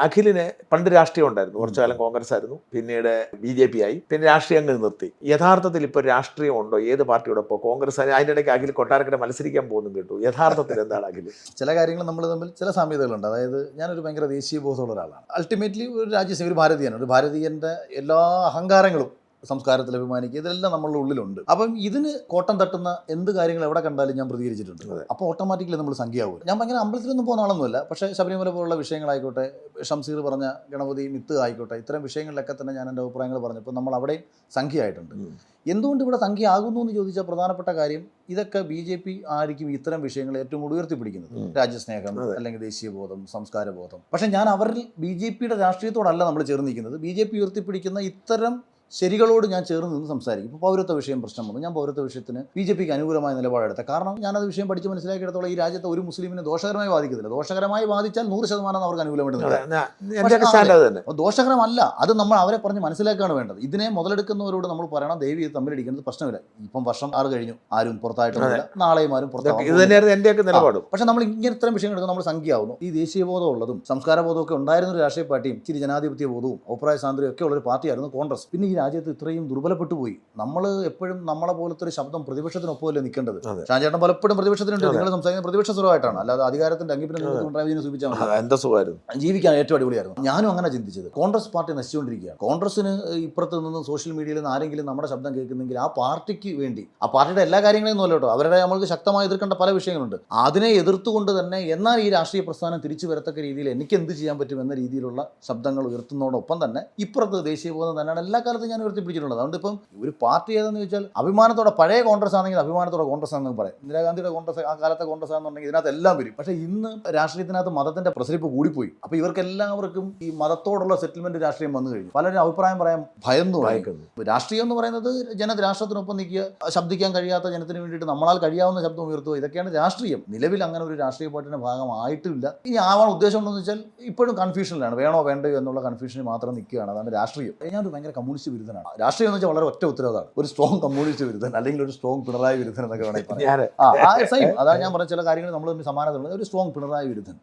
അഖിലിന് പണ്ട് രാഷ്ട്രീയം ഉണ്ടായിരുന്നു. കുറച്ചു കാലം കോൺഗ്രസ് ആയിരുന്നു പിന്നീട് ബി ജെ പി ആയി പിന്നെ രാഷ്ട്രീയം അങ്ങ് നിർത്തി. യഥാർത്ഥത്തിൽ ഇപ്പോൾ രാഷ്ട്രീയം ഉണ്ടോ? ഏത് പാർട്ടിയോടൊപ്പം കോൺഗ്രസ് അതിന്റെ ഇടയ്ക്ക് അഖിൽ കൊട്ടാരക്കര മത്സരിക്കാൻ പോകുന്നു കേട്ടു. യഥാർത്ഥത്തിൽ എന്താണ് അഖിൽ? ചില കാര്യങ്ങൾ നമ്മൾ തമ്മിൽ ചില സാമ്യതകളുണ്ട്. അതായത് ഞാനൊരു ഭയങ്കര ദേശീയ ബോധമുള്ള ഒരാളാണ്. അൾട്ടിമേറ്റ്ലി ഒരു രാജ്യസേവ ഒരു ഭാരതീയനാണ് ഒരു ഭാരതീയന്റെ എല്ലാ അഹങ്കാരങ്ങളും സംസ്കാരത്തിൽ അഭിമാനിക്കുക ഇതെല്ലാം നമ്മളുടെ ഉള്ളിലുണ്ട്. അപ്പം ഇതിന് കോട്ടം തട്ടുന്ന എന്ത് കാര്യങ്ങൾ എവിടെ കണ്ടാലും ഞാൻ പ്രതികരിച്ചിട്ടുണ്ട്. അപ്പോൾ ഓട്ടോമാറ്റിക്കലി നമ്മൾ സംഖ്യയാവും ഞാൻ ഭയങ്കര അമ്പലത്തിലൊന്നും പോകുന്ന ആളൊന്നുമല്ല. പക്ഷേ ശബരിമല പോലുള്ള വിഷയങ്ങളായിക്കോട്ടെ ഷംസീർ പറഞ്ഞ ഗണപതി മിത്ത് ആയിക്കോട്ടെ ഇത്തരം വിഷയങ്ങളിലൊക്കെ തന്നെ ഞാൻ എന്റെ അഭിപ്രായങ്ങൾ പറഞ്ഞപ്പോൾ നമ്മൾ അവിടെ സംഖ്യയായിട്ടുണ്ട്. എന്തുകൊണ്ട് ഇവിടെ സംഖ്യ ആകുന്നു എന്ന് ചോദിച്ച പ്രധാനപ്പെട്ട കാര്യം ഇതൊക്കെ ബി ജെ പി ആയിരിക്കും ഇത്തരം വിഷയങ്ങൾ ഏറ്റവും കൂടുതൽ ഉയർത്തിപ്പിടിക്കുന്നത് രാജ്യസ്നേഹം. അല്ലെങ്കിൽ ദേശീയബോധം സംസ്കാരബോധം. പക്ഷേ ഞാൻ അവരിൽ ബി ജെ പിയുടെ രാഷ്ട്രീയത്തോടല്ല നമ്മൾ ചേർന്നിരിക്കുന്നത് ബി ജെ പി ഉയർത്തിപ്പിടിക്കുന്ന ഇത്തരം ശരികളോട് ഞാൻ ചേർന്ന് നിന്ന് സംസാരിക്കും. ഇപ്പോൾ പൗരത്വ വിഷയം പ്രശ്നം വന്നു. ഞാൻ പൗരത്വ വിഷയത്തിന് ബി ജെ പിക്ക് അനുകൂലമായ നിലപാടെടുത്ത കാരണം ഞാനത് വിഷയം പഠിച്ച് മനസ്സിലാക്കിയിടത്തോളം ഈ രാജ്യത്തെ ഒരു മുസ്ലിമിനെ ദോഷകരമായി ബാധിക്കത്തില്ല ദോഷകരമായി ബാധിച്ചാൽ നൂറ് ശതമാനം അവർക്ക് അനുകൂലമായിട്ട് ദോഷകരമല്ല. അത് നമ്മൾ അവരെ പറഞ്ഞ് മനസ്സിലാക്കുകയാണ് വേണ്ടത്. ഇതിനെ മുതലെടുക്കുന്നവരോട് നമ്മൾ പറയണം ദേവി ഇത് തമ്മിലടിക്കുന്നത് പ്രശ്നമില്ല. ഇപ്പം വർഷം ആറ് കഴിഞ്ഞു. ആരും പുറത്തായിട്ടില്ല നാളെയും ആരും പുറത്താവും പുറത്താകും പക്ഷെ നമ്മൾ ഇങ്ങനെ ഇത്തരം വിഷയങ്ങൾ എടുക്കുമ്പോൾ നമ്മൾ സംഖ്യയാവുന്നു. ഈ ദേശീയബോധം ഉള്ളതും സംസ്കാരബോധമൊക്കെ ഉണ്ടായിരുന്ന ഒരു രാഷ്ട്രീയ പാർട്ടിയും ഇച്ചിരി ജനാധിപത്യ ബോധവും അഭിപ്രായ സ്വാതന്ത്ര്യം ഒക്കെ ഉള്ള ഒരു പാർട്ടിയായിരുന്നു കോൺഗ്രസ്. പിന്നെ ഈ രാജ്യത്ത് ഇത്രയും ദുർബലപ്പെട്ടു പോയി. നമ്മൾ എപ്പോഴും നമ്മളെ പോലത്തെ ഒരു ശബ്ദം പ്രതിപക്ഷത്തിനൊപ്പമല്ലേ നിൽക്കേണ്ടത്. ഷാജേട്ടൻ പലപ്പോഴും പ്രതിപക്ഷത്തിനുണ്ട്. നിങ്ങൾ സംസാരിക്കുന്ന പ്രതിപക്ഷ സ്വരമായിട്ടാണ് അല്ലാതെ അധികാരത്തിന്റെ അംഗീകാരം പിണറായി വിജയനെ സൂചിപ്പിച്ചാൽ ജീവിക്കാൻ ഏറ്റവും അടിപൊളിയായിരുന്നു. ഞാനും അങ്ങനെ ചിന്തിച്ചത്. കോൺഗ്രസ് പാർട്ടി നശിച്ചുകൊണ്ടിരിക്കുകയാണ്. കോൺഗ്രസിന് ഇപ്പുറത്ത് നിന്ന് സോഷ്യൽ മീഡിയയിൽ നിന്ന് ആരെങ്കിലും നമ്മുടെ ശബ്ദം കേൾക്കുന്നെങ്കിൽ ആ പാർട്ടിക്ക് വേണ്ടി ആ പാർട്ടിയുടെ എല്ലാ കാര്യങ്ങളെയും ഒന്നും കേട്ടോ. അവരുടെ നമ്മൾക്ക് ശക്തമായി എതിർക്കേണ്ട പല വിഷയങ്ങളുണ്ട്. അതിനെ എതിർത്തുകൊണ്ട് തന്നെ എന്നാൽ ഈ രാഷ്ട്രീയ പ്രസ്ഥാനം തിരിച്ചു വരത്തക്ക രീതിയിൽ എനിക്ക് എന്ത് ചെയ്യാൻ പറ്റും എന്ന രീതിയിലുള്ള ശബ്ദങ്ങൾ ഉയർത്തുന്നതോടൊപ്പം തന്നെ ഇപ്പുറത്ത് ദേശീയബോധം തന്നെയാണ്. എല്ലാ കാലത്തും ഞാൻ ഉയർത്തിപ്പിടിച്ചിട്ടുള്ളത് അതുകൊണ്ട് ഇപ്പം ഒരു പാർട്ടി ഏതെന്ന് ചോദിച്ചാൽ അഭിമാനത്തോടെ പഴയ കോൺഗ്രസ് ആണെങ്കിൽ അഭിമാനത്തോടെ കോൺഗ്രസ് ആണെന്ന് പറയും. ഇന്ദിരാഗാന്ധിയുടെ കോൺഗ്രസ് ആ കാലത്തെ കോൺഗ്രസ് ആണെന്നുണ്ടെങ്കിൽ ഇതിനകത്ത് എല്ലാം വരും. പക്ഷേ ഇന്ന് രാഷ്ട്രീയത്തിനകത്ത് മതത്തിന്റെ പ്രസരിപ്പ് കൂടിപ്പോയി. അപ്പോൾ ഇവർക്ക് എല്ലാവർക്കും ഈ മതത്തോടുള്ള സെറ്റിൽമെന്റ് രാഷ്ട്രീയം വന്നു കഴിഞ്ഞു. പലരും അഭിപ്രായം പറയാൻ ഭയന്നു തുടങ്ങി. വായിക്കുന്നു രാഷ്ട്രീയം എന്ന് പറയുന്നത് ജന രാഷ്ട്രത്തിനൊപ്പം നിൽക്കുക ശബ്ദിക്കാൻ കഴിയാത്ത ജനത്തിന് വേണ്ടിയിട്ട് നമ്മളാൽ കഴിയാവുന്ന ശബ്ദം ഉയർത്തുക ഇതൊക്കെയാണ് രാഷ്ട്രീയം. നിലവിൽ അങ്ങനെ ഒരു രാഷ്ട്രീയ പാർട്ടിയുടെ ഭാഗമായിട്ടില്ല. ഇനി ആവാൻ ഉദ്ദേശം ഉണ്ടെന്ന് വെച്ചാൽ ഇപ്പോഴും കൺഫ്യൂഷനിലാണ് വേണോ വേണ്ടയോ എന്നുള്ള കൺഫ്യൂഷനിൽ മാത്രം നിൽക്കുകയാണ്. അതാണ് രാഷ്ട്രീയം. ഞാനൊരു ഭയങ്കര കമ്മ്യൂണിസ്റ്റ് വിരുദ്ധനാണ്. രാഷ്ട്രീയം എന്ന് വെച്ചാൽ വളരെ ഒറ്റ ഉത്തരവാദമാണ്. ഒരു സ്ട്രോങ് കമ്മ്യൂണിസ്റ്റ് വിരുദ്ധൻ അല്ലെങ്കിൽ ഒരു സ്ട്രോങ് പിണറായി വിരുദ്ധൻ എന്നൊക്കെ വേണമെങ്കിൽ ആ സെയിം അതാണ് ഞാൻ പറഞ്ഞ ചില കാര്യങ്ങൾ നമ്മൾ തമ്മിൽ സമാനതയുള്ളത് ഒരു സ്ട്രോങ് പിണറായി വിരുദ്ധൻ.